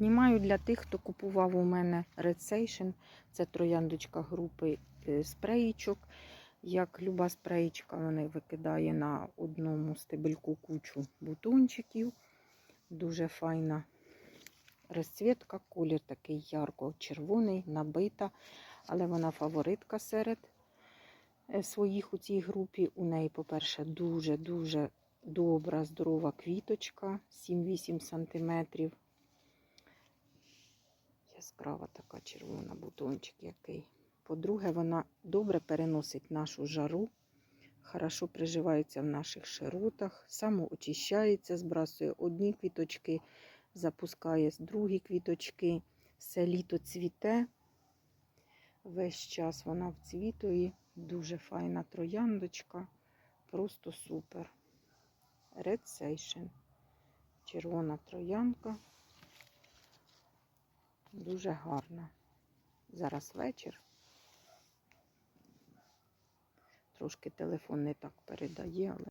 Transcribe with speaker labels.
Speaker 1: Знімаю для тих, хто купував у мене Red Station. Це трояндочка групи е, спреїчок. Як люба спреїчка, вона викидає на одному стебельку кучу бутончиків. Дуже файна розцвітка, колір такий ярко-червоний, набита, але вона фаворитка серед е, своїх у цій групі. У неї, по-перше, дуже-дуже добра, здорова квіточка, 7-8 см. Яскрава така червона бутончик який. По-друге, вона добре переносить нашу жару, хорошо приживається в наших широтах, самоочищається, збрасує одні квіточки, запускає другі квіточки. Все літо цвіте. Весь час вона в цвітої. Дуже файна трояндочка. Просто супер. Red Station. Червона троянка. Дуже гарна. Зараз вечір. Трошки телефон не так передає, але